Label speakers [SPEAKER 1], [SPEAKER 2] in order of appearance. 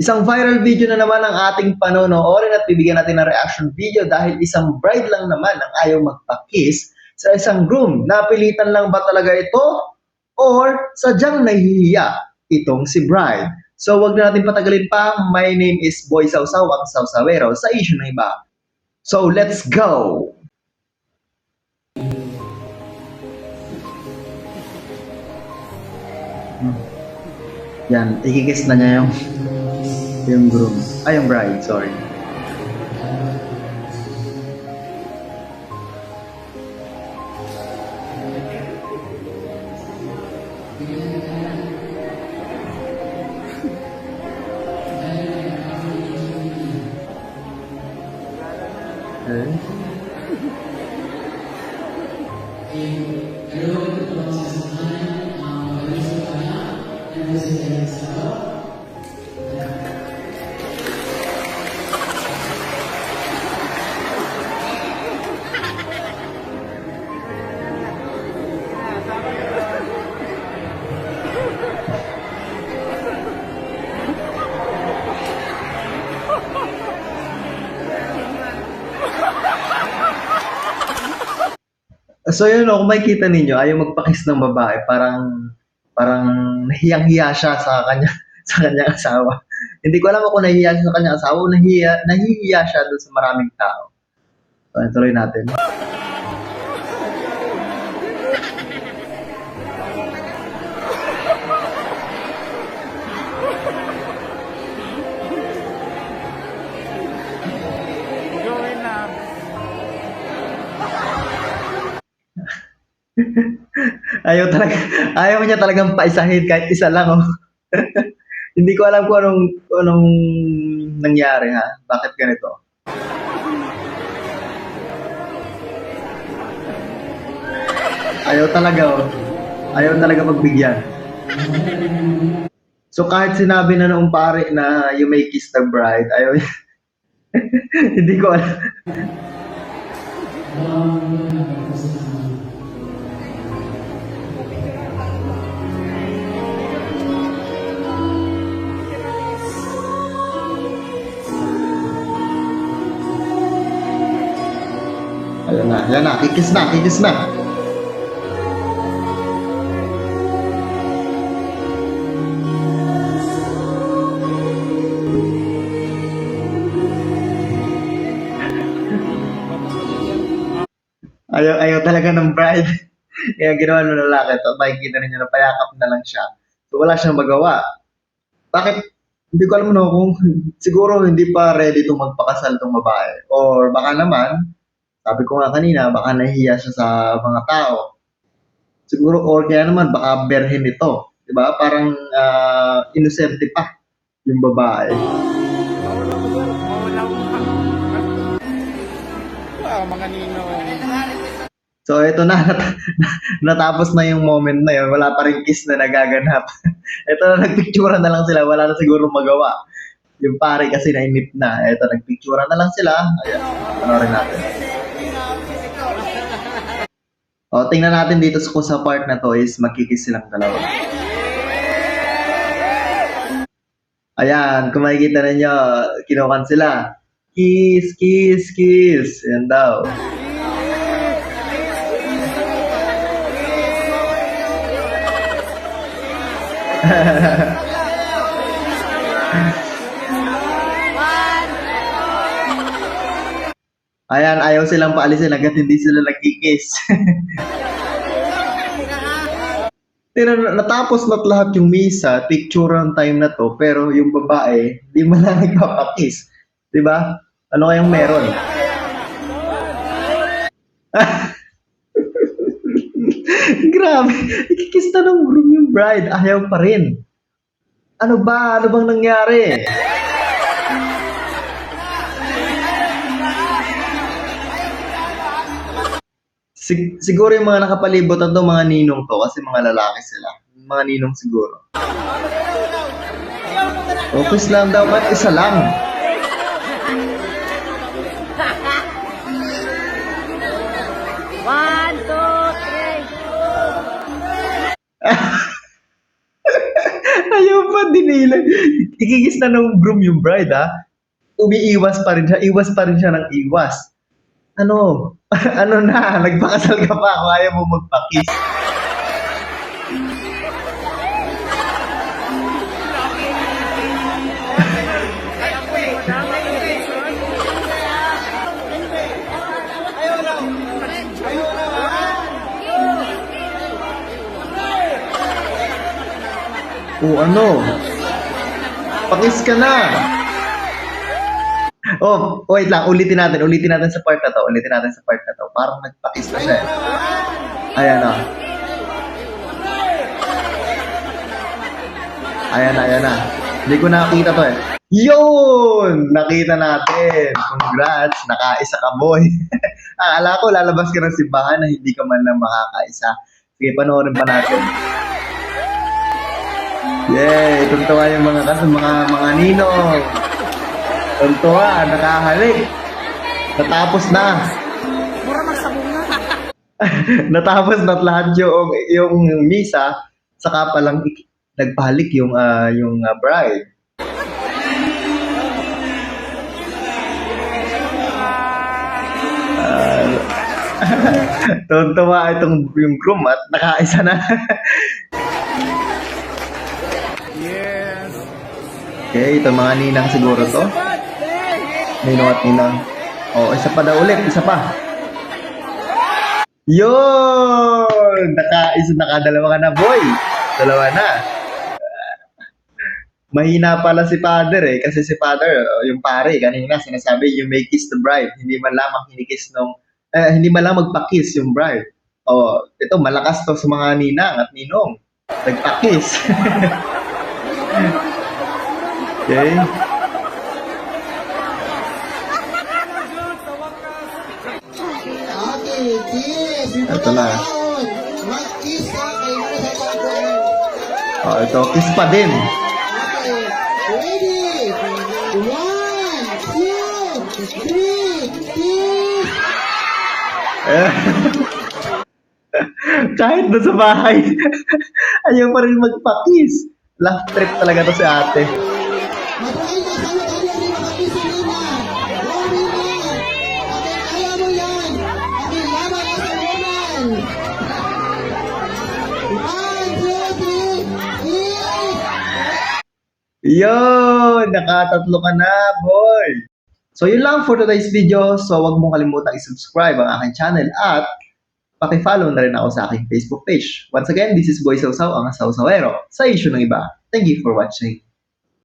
[SPEAKER 1] Isang viral video na naman ang ating panonoorin at bibigyan natin ng reaction video dahil isang bride lang naman ang ayaw magpa-kiss sa isang groom. Napilitan lang ba talaga ito? Or sadyang nahihiya itong si bride? So wag na natin patagalin pa. My name is Boy Sausaw, ang Sausawero sa issue na iba. So let's go! Yan, ikikiss na niya yung yung groom. Ay, yung bride, sorry. Okay. So yun, no, makikita ninyo, ayaw magpakiss ng babae, parang parang nahiyang-hiya siya sa kanya sa kanyang asawa. Hindi ko alam kung nahihiya siya sa kanyang asawa o nahihiya, nahihiya siya doon sa maraming tao. So, tuloy natin. Ayaw talaga, ayaw niya talagang paisahin kahit isa lang. Oh. Hindi ko alam kung anong, anong nangyari ha. Bakit ganito? Ayaw talaga oh. Ayaw talaga magbigyan. So kahit sinabi na noong pare na you may kiss the bride, ayaw. Hindi ko alam. Na, ayan na, kikis na, kikis na. Ayaw, ayaw talaga ng bride. Kaya ginawa ng lalaki to, makikita ninyo na payakap na lang siya. So wala siyang magawa. Bakit? Hindi ko alam no, kung siguro hindi pa ready itong magpakasal tong babae. Or baka naman, sabi ko nga kanina, baka nahihiya siya sa mga tao. Siguro, or kaya naman, baka berhen ito. Di ba? Parang ah, inosente pa yung babae. So, ito na, nat- natapos na yung moment na yun. Wala pa rin kiss na nagaganap. ito na, nagpictura na lang sila. Wala na siguro magawa. Yung pare kasi nainip na. Ito, nagpictura na lang sila. Ayan, panoorin natin. O, tingnan natin dito sa- kung sa part na to is magkikis silang dalawa. Ayan, kung makikita ninyo, kinukan sila. Kiss, kiss, kiss. Yan daw. Ayan, ayaw silang paalisin agad hindi sila nagkikis. Pero natapos na lahat yung misa, picture ang time na to, pero yung babae, di man lang nagpapakiss. Di ba? Ano kayang meron? Grabe, ikikis na ng groom yung bride, ayaw pa rin. Ano ba? Ano bang nangyari? Sig- siguro yung mga nakapalibot na to, mga ninong to, kasi mga lalaki sila. Mga ninong siguro. Focus lang daw, man, isa lang.
[SPEAKER 2] One, two, three.
[SPEAKER 1] Ayaw pa dinila. ikikis na ng groom yung bride, ha? Umiiwas pa rin siya, iwas pa rin siya ng iwas. Ano? ano na? Nagpakasal ka pa kung ayaw mo magpakis. O ano? Pakis ka na! Oh, wait lang. Ulitin natin. Ulitin natin sa part na to. Ulitin natin sa part na to. Parang nagpakis na siya. Ayan na. Ayan na, ayan na. Hindi ko nakita to eh. Yun! Nakita natin. Congrats. Nakaisa ka, boy. Akala ko lalabas ka ng simbahan na hindi ka man lang makakaisa. Sige, panoorin pa natin. Yay! Tuntua yung mga kas mga mga ninong. Tuntua, nakahalik. Natapos na.
[SPEAKER 2] Mura magsabong na.
[SPEAKER 1] Natapos na lahat yung yung misa, saka pa lang ik- nagpahalik yung ah, yung ah, bride. Ah, Tuntua itong yung groom at nakaisa na.
[SPEAKER 3] Yes.
[SPEAKER 1] okay, ito mga ninang siguro to. Ninong at ninang. Oh, isa pa daw ulit, isa pa. Yun! Naka, isa, nakadalawa ka na, boy. Dalawa na. Ah, mahina pala si father eh. Kasi si father, oh, yung pare, kanina sinasabi, you may kiss the bride. Hindi man lamang kinikiss nung, eh, hindi man lang magpakiss yung bride. Oh, ito, malakas to sa mga ninang at ninong. Nagpakiss. Okay,
[SPEAKER 4] kiss.
[SPEAKER 1] Ito na. Oh, ito, kiss pa din.
[SPEAKER 4] Okay, ready? One, two, three, kiss!
[SPEAKER 1] Kahit doon sa bahay, ayaw pa rin magpakis. Laugh trip talaga to si ate. Yun! Nakatatlo ka na, boy! So, yun lang for today's video. So, wag mong kalimutang i-subscribe ang aking channel at paki-follow na rin ako sa aking Facebook page. Once again, this is Boy Sausaw, ang Sausawero, sa issue ng iba. Thank you for watching.